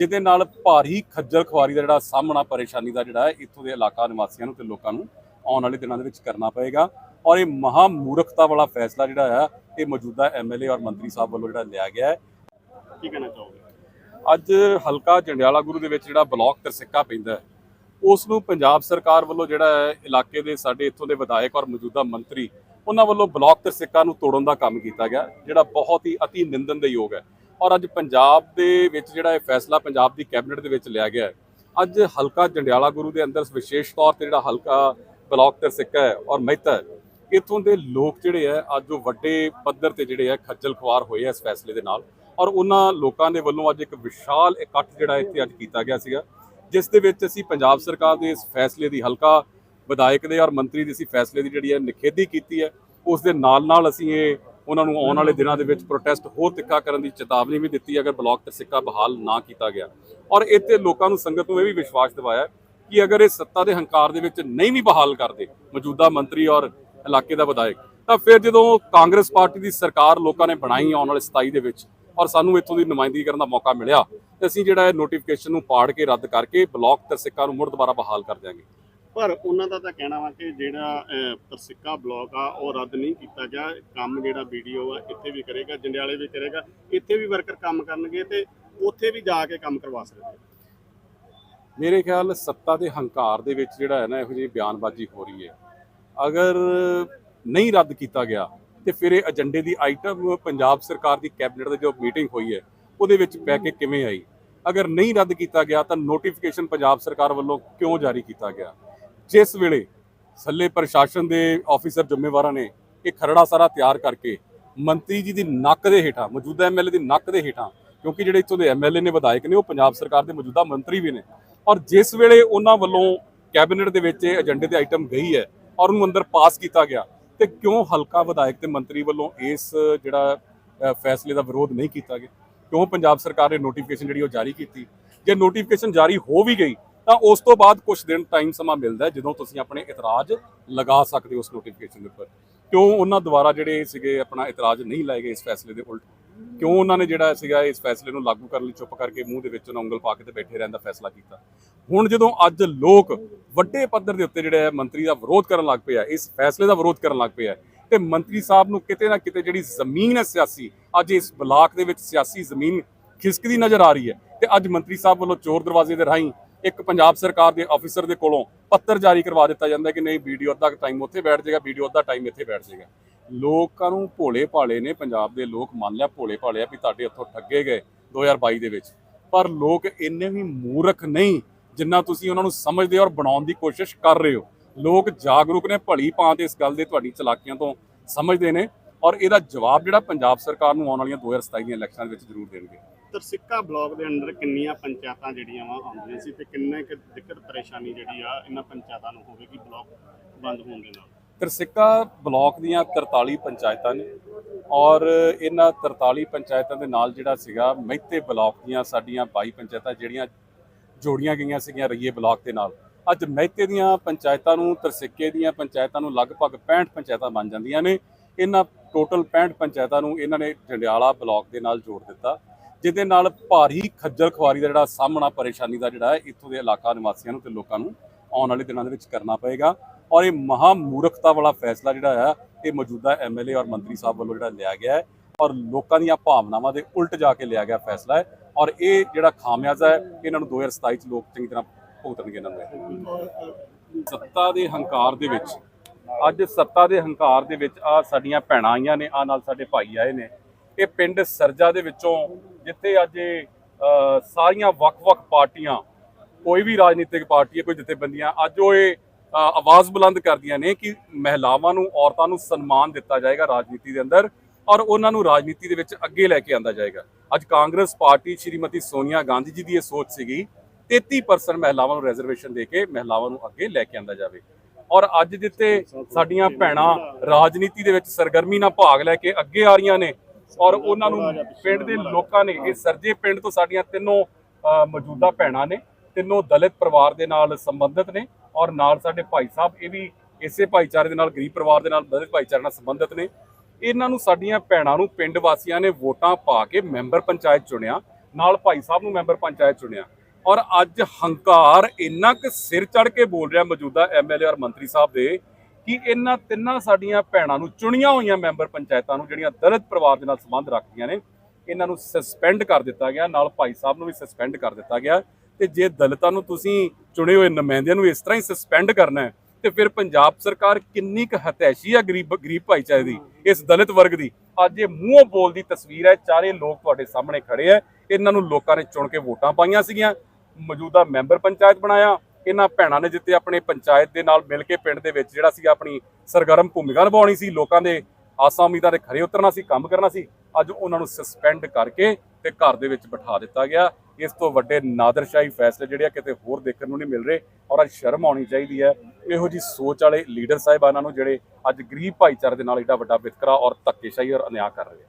ਜਿਹਦੇ ਨਾਲ ਭਾਰੀ ਖੱਜਲ ਖੁਆਰੀ ਦਾ ਜਿਹੜਾ ਸਾਹਮਣਾ ਪਰੇਸ਼ਾਨੀ ਦਾ ਜਿਹੜਾ ਹੈ ਇੱਥੋਂ ਦੇ ਇਲਾਕਾ ਨਿਵਾਸੀਆਂ ਨੂੰ ਤੇ ਲੋਕਾਂ ਨੂੰ ਆਉਣ ਵਾਲੇ ਦਿਨਾਂ ਦੇ ਵਿੱਚ ਕਰਨਾ ਪਏਗਾ। ਔਰ ਇਹ ਮਹਾ ਮੂਰਖਤਾ ਵਾਲਾ ਫੈਸਲਾ ਜਿਹੜਾ ਹੈ ਇਹ ਮੌਜੂਦਾ ਐਮਐਲਏ ਔਰ ਮੰਤਰੀ ਸਾਹਿਬ ਵੱਲੋਂ ਜਿਹੜਾ ਲਿਆ ਗਿਆ ਹੈ। ਕੀ ਕਹਿਣਾ ਚਾਹੋਗੇ? ਅੱਜ ਹਲਕਾ ਜੰਡਿਆਲਾ ਗੁਰੂ ਦੇ ਵਿੱਚ ਜਿਹੜਾ ਬਲਾਕ ਤਰਸਿੱਕਾ ਪੈਂਦਾ ਹੈ ਉਸ ਨੂੰ ਪੰਜਾਬ ਸਰਕਾਰ ਵੱਲੋਂ ਜਿਹੜਾ ਹੈ ਇਲਾਕੇ ਦੇ ਸਾਡੇ ਇੱਥੋਂ ਦੇ ਵਿਧਾਇਕ ਔਰ ਮੌਜੂਦਾ ਮੰਤਰੀ ਉਹਨਾਂ ਵੱਲੋਂ ਬਲਾਕ ਤਰਸਿੱਕਾ ਨੂੰ ਤੋੜਨ ਦਾ ਕੰਮ ਕੀਤਾ ਗਿਆ ਜਿਹੜਾ ਬਹੁਤ ਹੀ ਅਤੀ ਨਿੰਦਣਯੋਗ ਹੈ। ਔਰ ਅੱਜ ਪੰਜਾਬ ਦੇ ਵਿੱਚ ਜਿਹੜਾ ਇਹ ਫੈਸਲਾ ਪੰਜਾਬ ਦੀ ਕੈਬਨਿਟ ਦੇ ਵਿੱਚ ਲਿਆ ਗਿਆ ਹੈ। ਅੱਜ ਹਲਕਾ ਜੰਡਿਆਲਾ ਗੁਰੂ ਦੇ ਅੰਦਰ ਵਿਸ਼ੇਸ਼ ਤੌਰ ਤੇ ਜਿਹੜਾ ਹਲਕਾ ਬਲਾਕ ਤਰਸਿੱਕਾ ਹੈ ਔਰ ਮਹਿਤਾ ਹੈ, ਇੱਥੋਂ ਦੇ ਲੋਕ ਜਿਹੜੇ ਹੈ, ਅੱਜ ਉਹ ਵੱਡੇ ਪੱਧਰ ਤੇ ਜਿਹੜੇ ਹੈ, ਖੱਜਲ ਖੁਆਰ ਹੋਏ ਆ ਇਸ ਫੈਸਲੇ ਦੇ ਨਾਲ। ਔਰ ਉਹਨਾਂ ਲੋਕਾਂ ਦੇ ਵੱਲੋਂ ਅੱਜ ਇੱਕ ਵਿਸ਼ਾਲ ਇਕੱਠ ਜਿਹੜਾ ਇੱਥੇ ਅੱਜ ਕੀਤਾ ਗਿਆ ਸੀਗਾ, ਜਿਸ ਦੇ ਵਿੱਚ ਅਸੀਂ ਪੰਜਾਬ ਸਰਕਾਰ ਦੇ ਇਸ ਫੈਸਲੇ ਦੀ, ਹਲਕਾ ਵਿਧਾਇਕ ਦੇ ਔਰ ਮੰਤਰੀ ਦੀ ਅਸੀਂ ਫੈਸਲੇ ਦੀ ਜਿਹੜੀ ਹੈ, ਨਿਖੇਧੀ ਕੀਤੀ ਹੈ। ਉਸ ਦੇ ਨਾਲ ਨਾਲ ਅਸੀਂ ਇਹ ਉਹਨਾਂ ਨੂੰ ਆਉਣ ਵਾਲੇ ਦਿਨਾਂ ਦੇ ਵਿੱਚ ਪ੍ਰੋਟੈਸਟ ਹੋਰ ਤਿੱਖਾ ਕਰਨ ਦੀ ਚੇਤਾਵਨੀ ਵੀ ਦਿੱਤੀ, ਅਗਰ ਬਲਾਕ ਤੇ ਸਿੱਕਾ ਬਹਾਲ ਨਾ ਕੀਤਾ ਗਿਆ। ਔਰ ਇੱਥੇ ਲੋਕਾਂ ਨੂੰ ਸੰਗਤ ਨੂੰ ਇਹ ਵੀ ਵਿਸ਼ਵਾਸ ਦਿਵਾਇਆ ਕਿ ਅਗਰ ਇਹ ਸੱਤਾ ਦੇ ਹੰਕਾਰ ਦੇ ਵਿੱਚ ਨਹੀਂ ਵੀ ਬਹਾਲ ਕਰਦੇ, ਮੌਜੂਦਾ ਮੰਤਰੀ ਔਰ ਇਲਾਕੇ ਦਾ ਵਿਧਾਇਕ, ਤਾਂ ਫਿਰ ਜਦੋਂ ਕਾਂਗਰਸ ਪਾਰਟੀ ਦੀ ਸਰਕਾਰ ਲੋਕਾਂ ਨੇ ਬਣਾਈ ਆਉਣ ਵਾਲੇ 27 ਦੇ ਵਿੱਚ ਔਰ ਸਾਨੂੰ ਇੱਥੋਂ ਦੀ ਨੁਮਾਇੰਦਗੀ ਕਰਨ ਦਾ ਮੌਕਾ ਮਿਲਿਆ, ਤੇ ਅਸੀਂ ਜਿਹੜਾ ਇਹ ਨੋਟੀਫਿਕੇਸ਼ਨ ਨੂੰ ਪਾੜ ਕੇ ਰੱਦ ਕਰਕੇ ਬਲਾਕ ਤਰਸਿੱਕਾ ਨੂੰ ਮੁੜ ਦੁਬਾਰਾ ਬਹਾਲ ਕਰ ਦਿਆਂਗੇ। ਪਰ ਉਹਨਾਂ ਦਾ ਤਾਂ ਕਹਿਣਾ ਵਾ ਕਿ ਜਿਹੜਾ ਤਰਸਿੱਕਾ ਬਲਾਕ ਆ, ਉਹ ਰੱਦ ਨਹੀਂ ਕੀਤਾ ਗਿਆ। ਕੰਮ ਜਿਹੜਾ ਵੀਡੀਓ ਆ, ਇੱਥੇ ਵੀ ਕਰੇਗਾ, ਜੰਡਿਆਲੇ ਵੀ ਕਰੇਗਾ। ਇੱਥੇ ਵੀ ਵਰਕਰ ਕੰਮ ਕਰਨਗੇ ਤੇ ਉੱਥੇ ਵੀ ਜਾ ਕੇ ਕੰਮ ਕਰਵਾ ਸਕਦੇ ਮੇਰੇ ਖਿਆਲ ਸੱਤਾ ਦੇ ਹੰਕਾਰ ਦੇ ਵਿੱਚ ਜਿਹੜਾ ਹੈ ਨਾ, ਇਹੋ ਜਿਹੀ ਬਿਆਨਬਾਜ਼ੀ ਹੋ ਰਹੀ ਹੈ। ਅਗਰ ਨਹੀਂ ਰੱਦ ਕੀਤਾ ਗਿਆ, ਤੇ ਫਿਰ ਇਹ ਏਜੰਡੇ ਦੀ ਆਈਟਮ ਪੰਜਾਬ ਸਰਕਾਰ ਦੀ ਕੈਬਨਿਟ ਦੀ ਜੋ ਮੀਟਿੰਗ ਹੋਈ ਹੈ, ਉਹਦੇ ਵਿੱਚ ਪੈ ਕੇ ਕਿਵੇਂ ਆਈ? ਅਗਰ ਨਹੀਂ ਰੱਦ ਕੀਤਾ ਗਿਆ, ਤਾਂ ਨੋਟੀਫਿਕੇਸ਼ਨ ਪੰਜਾਬ ਸਰਕਾਰ ਵੱਲੋਂ ਕਿਉਂ ਜਾਰੀ ਕੀਤਾ ਗਿਆ? ਜਿਸ ਵੇਲੇ ਥੱਲੇ ਪ੍ਰਸ਼ਾਸਨ ਦੇ ਆਫੀਸਰ ਜ਼ਿੰਮੇਵਾਰਾਂ ਨੇ ਇਹ ਖਰੜਾ ਸਾਰਾ ਤਿਆਰ ਕਰਕੇ ਮੰਤਰੀ ਜੀ ਦੀ ਨੱਕ ਦੇ ਹੇਠਾਂ, ਮੌਜੂਦਾ ਐਮਐਲਏ ਦੀ ਨੱਕ ਦੇ ਹੇਠਾਂ, ਕਿਉਂਕਿ ਜਿਹੜੇ ਇੱਥੋਂ ਦੇ ਐਮਐਲਏ ਨੇ ਵਿਧਾਇਕ ਨੇ, ਉਹ ਪੰਜਾਬ ਸਰਕਾਰ ਦੇ ਮੌਜੂਦਾ ਮੰਤਰੀ ਵੀ ਨੇ। ਔਰ ਜਿਸ ਵੇਲੇ ਉਹਨਾਂ ਵੱਲੋਂ ਕੈਬਨਿਟ ਦੇ ਵਿੱਚ ਇਹ ਏਜੰਡੇ ਦੀ ਆਈਟਮ ਗਈ ਹੈ ਔਰ ਉਹਨੂੰ ਅੰਦਰ ਪਾਸ ਕੀਤਾ ਗਿਆ, ਤੇ ਕਿਉਂ ਹਲਕਾ ਵਿਧਾਇਕ ਤੇ ਮੰਤਰੀ ਵੱਲੋਂ ਇਸ ਜਿਹੜਾ ਫੈਸਲੇ ਦਾ ਵਿਰੋਧ ਨਹੀਂ ਕੀਤਾ ਗਿਆ? ਕਿਉਂ ਪੰਜਾਬ ਸਰਕਾਰ ਨੇ ਨੋਟੀਫਿਕੇਸ਼ਨ ਜਿਹੜੀ ਉਹ ਜਾਰੀ ਕੀਤੀ? ਜੇ ਨੋਟੀਫਿਕੇਸ਼ਨ ਜਾਰੀ ਹੋ ਵੀ ਗਈ ਤਾਂ ਉਸ ਤੋਂ ਬਾਅਦ ਕੁਝ ਦਿਨ ਟਾਈਮ ਸਮਾਂ ਮਿਲਦਾ ਜਦੋਂ ਤੁਸੀਂ ਆਪਣੇ ਇਤਰਾਜ਼ ਲਗਾ ਸਕਦੇ ਹੋ ਉਸ ਨੋਟੀਫਿਕੇਸ਼ਨ ਦੇ ਉੱਪਰ। ਕਿਉਂ ਉਹਨਾਂ ਦੁਆਰਾ ਜਿਹੜੇ ਸੀਗੇ ਆਪਣਾ ਇਤਰਾਜ਼ ਨਹੀਂ ਲਾਏ ਗਏ ਇਸ ਫੈਸਲੇ ਦੇ ਉਲਟ? ਕਿਉਂ ਉਹਨਾਂ ਨੇ ਜਿਹੜਾ ਸੀਗਾ ਇਸ ਫੈਸਲੇ ਨੂੰ ਲਾਗੂ ਕਰਨ ਲਈ ਚੁੱਪ ਕਰਕੇ ਮੂੰਹ ਦੇ ਵਿੱਚ ਉਹਨਾਂ ਉਂਗਲ ਪਾ ਕੇ ਤੇ ਬੈਠੇ ਰਹਿਣ ਦਾ ਫੈਸਲਾ ਕੀਤਾ? ਹੁਣ ਜਦੋਂ ਅੱਜ ਲੋਕ ਵੱਡੇ ਪੱਧਰ ਦੇ ਉੱਤੇ ਜਿਹੜੇ ਮੰਤਰੀ ਦਾ ਵਿਰੋਧ ਕਰਨ ਲੱਗ ਪਏ ਆ ਇਸ ਫੈਸਲੇ ਦਾ ਵਿਰੋਧ ਕਰਨ ਲੱਗ ਪਏ ਆ ਤੇ ਮੰਤਰੀ ਸਾਹਿਬ ਨੂੰ ਕਿਤੇ ਨਾ ਕਿਤੇ ਜਿਹੜੀ ਜ਼ਮੀਨ ਹੈ ਸਿਆਸੀ, ਅੱਜ ਇਸ ਬਲਾਕ ਦੇ ਵਿੱਚ ਸਿਆਸੀ ਜ਼ਮੀਨ ਖਿਸਕਦੀ ਨਜ਼ਰ ਆ ਰਹੀ ਹੈ। ਤੇ ਅੱਜ ਮੰਤਰੀ ਸਾਹਿਬ ਵੱਲੋਂ ਚੋਰ ਦਰਵਾਜ਼ੇ ਦੇ ਰਾਹੀਂ ਇੱਕ ਪੰਜਾਬ ਸਰਕਾਰ ਦੇ ਆਫੀਸਰ ਦੇ ਕੋਲੋਂ ਪੱਤਰ ਜਾਰੀ ਕਰਵਾ ਦਿੱਤਾ ਜਾਂਦਾ ਕਿ ਨਹੀਂ ਵੀਡੀਓ ਅੱਧਾ ਟਾਈਮ ਉੱਥੇ ਬੈਠ ਜਾਏਗਾ ਵੀਡੀਓ ਅੱਧਾ ਟਾਈਮ ਇੱਥੇ ਬੈਠ ਜਾਏਗਾ। ਲੋਕਾਂ ਨੂੰ ਭੋਲੇ ਭਾਲੇ ਨੇ, ਪੰਜਾਬ ਦੇ ਲੋਕ ਮੰਨ ਲਿਆ, ਭੋਲੇ ਭਾਲੇ ਆ ਵੀ ਤੁਹਾਡੇ ਇੱਥੋਂ ਠੱਗੇ ਗਏ 2022 ਦੇ ਵਿੱਚ। ਪਰ ਲੋਕ ਇੰਨੇ ਵੀ ਮੂਰਖ ਨਹੀਂ ਜਿੰਨਾ ਤੁਸੀਂ ਉਹਨਾਂ ਨੂੰ ਸਮਝਦੇ ਔਰ ਬਣਾਉਣ ਦੀ ਕੋਸ਼ਿਸ਼ ਕਰ ਰਹੇ ਹੋ। ਲੋਕ ਜਾਗਰੂਕ ਨੇ, ਭਲੀ ਭਾਂਤ ਇਸ ਗੱਲ ਦੇ ਤੁਹਾਡੀ ਚਲਾਕੀਆਂ ਤੋਂ ਸਮਝਦੇ ਨੇ ਔਰ ਇਹਦਾ ਜਵਾਬ ਜਿਹੜਾ ਪੰਜਾਬ ਸਰਕਾਰ ਨੂੰ ਆਉਣ ਵਾਲੀਆਂ 2027 ਦੀਆਂ ਇਲੈਕਸ਼ਨਾਂ ਦੇ ਵਿੱਚ ਜ਼ਰੂਰ ਦੇਣਗੇ। ਤਰਸਿੱਕਾ ਬਲਾਕ ਦੇ ਅੰਦਰ ਕਿੰਨੀਆਂ ਪੰਚਾਇਤਾਂ ਜਿਹੜੀਆਂ ਵਾ ਆਉਂਦੀਆਂ ਸੀ ਤੇ ਕਿੰਨੇ ਕੁ ਦਿੱਕਤ ਪਰੇਸ਼ਾਨੀ ਜਿਹੜੀ ਆ ਇਹਨਾਂ ਪੰਚਾਇਤਾਂ ਨੂੰ ਹੋਵੇਗੀ ਬਲਾਕ ਬੰਦ ਹੋਣ ਦੇ ਨਾਲ? ਤਰਸਿੱਕਾ ਬਲਾਕ ਦੀਆਂ 43 ਪੰਚਾਇਤਾਂ ਨੇ ਔਰ ਇਹਨਾਂ 43 ਪੰਚਾਇਤਾਂ ਦੇ ਨਾਲ ਜਿਹੜਾ ਸੀਗਾ ਮਹਿਤੇ ਬਲਾਕ ਦੀਆਂ ਸਾਡੀਆਂ 22 ਪੰਚਾਇਤਾਂ ਜਿਹੜੀਆਂ ਜੋੜੀਆਂ ਗਈਆਂ ਸੀਗੀਆਂ ਰਈਏ ਬਲਾਕ ਦੇ ਨਾਲ। ਅੱਜ ਮਹਿਤੇ ਦੀਆਂ ਪੰਚਾਇਤਾਂ ਨੂੰ ਤਰਸਿੱਕੇ ਦੀਆਂ ਪੰਚਾਇਤਾਂ ਨੂੰ ਲਗਭਗ 65 ਪੰਚਾਇਤਾਂ ਬਣ ਜਾਂਦੀਆਂ ਨੇ। ਇਹਨਾਂ ਟੋਟਲ 65 ਪੰਚਾਇਤਾਂ ਨੂੰ ਇਹਨਾਂ ਨੇ ਜੰਡਿਆਲਾ ਬਲਾਕ ਦੇ ਨਾਲ ਜੋੜ ਦਿੱਤਾ। ਜਿਹਦੇ ਨਾਲ ਭਾਰੀ ਖੱਜਲ ਖੁਆਰੀ ਦਾ ਜਿਹੜਾ ਸਾਹਮਣਾ, ਪਰੇਸ਼ਾਨੀ ਦਾ ਜਿਹੜਾ ਹੈ ਇੱਥੋਂ ਦੇ ਇਲਾਕਾ ਨਿਵਾਸੀਆਂ ਨੂੰ ਤੇ ਲੋਕਾਂ ਨੂੰ ਆਉਣ ਵਾਲੇ ਦਿਨਾਂ ਦੇ ਵਿੱਚ ਕਰਨਾ ਪਏਗਾ। ਔਰ ਇਹ ਮਹਾ ਮੂਰਖਤਾ ਵਾਲਾ ਫੈਸਲਾ ਜਿਹੜਾ ਹੈ, ਇਹ ਮੌਜੂਦਾ ਐਮਐਲਏ ਔਰ ਮੰਤਰੀ ਸਾਹਿਬ ਵੱਲੋਂ ਜਿਹੜਾ ਲਿਆ ਗਿਆ ਹੈ ਔਰ ਲੋਕਾਂ ਦੀਆਂ ਭਾਵਨਾਵਾਂ ਦੇ ਉਲਟ ਜਾ ਕੇ ਲਿਆ ਗਿਆ ਫੈਸਲਾ ਹੈ ਔਰ ਇਹ ਜਿਹੜਾ ਖਾਮਿਆਜ਼ਾ ਹੈ, ਇਹਨਾਂ ਨੂੰ 2027 ਚ ਲੋਕ ਚੰਗੀ ਤਰ੍ਹਾਂ ਭੁਗਤਣਗੇ ਇਹਨਾਂ ਨੂੰ। ਸੱਤਾ ਦੇ ਹੰਕਾਰ ਦੇ ਵਿੱਚ, ਅੱਜ ਸੱਤਾ ਦੇ ਹੰਕਾਰ ਦੇ ਵਿੱਚ ਆ ਸਾਡੀਆਂ ਭੈਣਾਂ ਆਈਆਂ ਨੇ ਆ ਨਾਲ ਸਾਡੇ ਭਾਈ ਆਏ ਨੇ। ਇਹ ਪਿੰਡ ਸਰਜਾ ਦੇ ਵਿੱਚੋਂ ਜਿੱਥੇ ਅੱਜ ਇਹ, ਸਾਰੀਆਂ ਵੱਖ-ਵੱਖ ਪਾਰਟੀਆਂ ਕੋਈ ਵੀ ਰਾਜਨੀਤਿਕ ਪਾਰਟੀ ਹੈ ਕੋਈ ਜਥੇਬੰਦੀਆਂ ਅੱਜ ਉਹ ਇਹ ਆਵਾਜ਼ ਬੁਲੰਦ ਕਰਦੀਆਂ ਨੇ ਕਿ ਮਹਿਲਾਵਾਂ ਨੂੰ ਔਰਤਾਂ ਨੂੰ ਸਨਮਾਨ ਦਿੱਤਾ ਜਾਏਗਾ ਰਾਜਨੀਤੀ ਦੇ ਅੰਦਰ ਔਰ ਉਹਨਾਂ ਨੂੰ ਰਾਜਨੀਤੀ ਦੇ ਵਿੱਚ ਅੱਗੇ ਲੈ ਕੇ ਆਂਦਾ ਜਾਏਗਾ। ਅੱਜ ਕਾਂਗਰਸ ਪਾਰਟੀ ਸ਼੍ਰੀਮਤੀ ਸੋਨੀਆ ਗਾਂਧੀ ਜੀ ਦੀ ਇਹ ਸੋਚ ਸੀਗੀ 33% ਮਹਿਲਾਵਾਂ ਨੂੰ ਰਿਜ਼ਰਵੇਸ਼ਨ ਦੇ ਕੇ ਮਹਿਲਾਵਾਂ ਨੂੰ ਅੱਗੇ ਲੈ ਕੇ ਆਂਦਾ ਜਾਵੇ। ਔਰ ਅੱਜ ਜਿੱਤੇ ਸਾਡੀਆਂ ਭੈਣਾਂ ਰਾਜਨੀਤੀ ਦੇ ਵਿੱਚ ਸਰਗਰਮੀ ਨਾਲ ਭਾਗ ਲੈ ਕੇ ਅੱਗੇ ਆ ਰਹੀਆਂ ਨੇ ਔਰ ਉਹਨਾਂ ਨੂੰ ਪਿੰਡ ਦੇ ਲੋਕਾਂ ਨੇ, ਇਹ ਸਰਜੇ ਪਿੰਡ ਤੋਂ ਸਾਡੀਆਂ ਤਿੰਨੋਂ ਮੌਜੂਦਾ ਭੈਣਾਂ ਨੇ, ਤਿੰਨੋਂ ਦਲਿਤ ਪਰਿਵਾਰ ਦੇ ਨਾਲ ਸੰਬੰਧਿਤ ਨੇ ਔਰ ਨਾਲ ਸਾਡੇ ਭਾਈ ਸਾਹਿਬ, ਇਹ ਵੀ ਇਸੇ ਭਾਈਚਾਰੇ ਦੇ ਨਾਲ, ਗਰੀਬ ਪਰਿਵਾਰ ਦੇ ਨਾਲ ਦਲਿਤ ਭਾਈਚਾਰੇ ਨਾਲ ਸੰਬੰਧਿਤ ਨੇ। ਇਹਨਾਂ ਨੂੰ ਸਾਡੀਆਂ ਭੈਣਾਂ ਨੂੰ ਪਿੰਡ ਵਾਸੀਆਂ ਨੇ ਵੋਟਾਂ ਪਾ ਕੇ ਮੈਂਬਰ ਪੰਚਾਇਤ ਚੁਣਿਆ, ਨਾਲ ਭਾਈ ਸਾਹਿਬ ਨੂੰ ਮੈਂਬਰ ਪੰਚਾਇਤ ਚੁਣਿਆ। ਔਰ ਅੱਜ ਹੰਕਾਰ ਇੰਨਾ ਕਿ ਸਿਰ ਚੜ ਕੇ ਬੋਲ ਰਿਹਾ ਮੌਜੂਦਾ ਐਮਐਲਏ ਔਰ ਮੰਤਰੀ ਸਾਹਿਬ ਦੇ ਕਿ ਇਹਨਾਂ ਤਿੰਨਾਂ ਸਾਡੀਆਂ ਭੈਣਾਂ ਨੂੰ ਚੁਣੀਆਂ ਹੋਈਆਂ ਮੈਂਬਰ ਪੰਚਾਇਤਾਂ ਨੂੰ ਜਿਹੜੀਆਂ ਦਲਿਤ ਪਰਿਵਾਰ ਦੇ ਨਾਲ ਸੰਬੰਧ ਰੱਖਦੀਆਂ ਨੇ, ਇਹਨਾਂ ਨੂੰ ਸਸਪੈਂਡ ਕਰ ਦਿੱਤਾ ਗਿਆ, ਨਾਲ ਭਾਈ ਸਾਹਿਬ ਨੂੰ ਵੀ ਸਸਪੈਂਡ ਕਰ ਦਿੱਤਾ ਗਿਆ ਤੇ ਜੇ ਦਲਿਤਾਂ ਨੂੰ ਤੁਸੀਂ ਚੁਣੇ ਹੋਏ ਨੁਮਾਇੰਦਿਆਂ ਨੂੰ ਇਸ ਤਰ੍ਹਾਂ ਹੀ ਸਸਪੈਂਡ ਕਰਨਾ ਹੈ, ਤੇ ਫਿਰ ਪੰਜਾਬ ਸਰਕਾਰ ਕਿੰਨੀ ਕੁ ਹਤੈਸ਼ੀ ਆ ਗਰੀਬ ਗਰੀਬ ਭਾਈਚਾਰੇ ਦੀ, ਇਸ ਦਲਿਤ ਵਰਗ ਦੀ? ਅੱਜ ਇਹ ਮੂੰਹੋਂ ਬੋਲਦੀ ਤਸਵੀਰ ਹੈ, ਚਾਰੇ ਲੋਕ ਤੁਹਾਡੇ ਸਾਹਮਣੇ ਖੜੇ ਹੈ ਇਹਨਾਂ ਨੂੰ ਲੋਕਾਂ ਨੇ ਚੁਣ ਕੇ ਵੋਟਾਂ ਪਾਈਆਂ ਸੀਗੀਆਂ, ਮੌਜੂਦਾ ਮੈਂਬਰ ਪੰਚਾਇਤ ਬਣਾਇਆ ਇਹਨਾਂ ਭੈਣਾਂ ਨੇ ਜਿੱਤੇ ਆਪਣੇ ਪੰਚਾਇਤ ਦੇ ਨਾਲ ਮਿਲ ਕੇ ਪਿੰਡ ਦੇ ਵਿੱਚ ਜਿਹੜਾ ਸੀ ਆਪਣੀ ਸਰਗਰਮ ਭੂਮਿਕਾ ਨਿਭਾਉਣੀ ਸੀ, ਲੋਕਾਂ ਦੇ ਆਸਾਂ ਉਮੀਦਾਂ ਦੇ ਖਰੇ ਉਤਰਨਾ ਸੀ, ਕੰਮ ਕਰਨਾ ਸੀ, ਅੱਜ ਉਹਨਾਂ ਨੂੰ ਸਸਪੈਂਡ ਕਰਕੇ ਤੇ ਘਰ ਦੇ ਵਿੱਚ ਬਿਠਾ ਦਿੱਤਾ ਗਿਆ। ਇਸ ਤੋਂ ਵੱਡੇ ਨਾਦਰਸ਼ਾਹੀ ਫੈਸਲੇ ਜਿਹੜੇ ਆ ਕਿਤੇ ਹੋਰ ਦੇਖਣ ਨੂੰ ਨਹੀਂ ਮਿਲ ਰਹੇ ਔਰ ਅੱਜ ਸ਼ਰਮ ਆਉਣੀ ਚਾਹੀਦੀ ਹੈ। ਇਹੋ ਜੀ ਸੋਚ ਵਾਲੇ ਲੀਡਰ ਸਾਹਿਬਾਨਾਂ ਨੂੰ ਜਿਹੜੇ ਅੱਜ ਗਰੀਬ ਭਾਈਚਾਰੇ ਦੇ ਨਾਲ ਏਡਾ ਵੱਡਾ ਵਿਤਕਰਾ ਔਰ ਧੱਕੇਸ਼ਾਹੀ ਔਰ ਅਨਿਆਂ ਕਰ ਰਹੇ ਆ।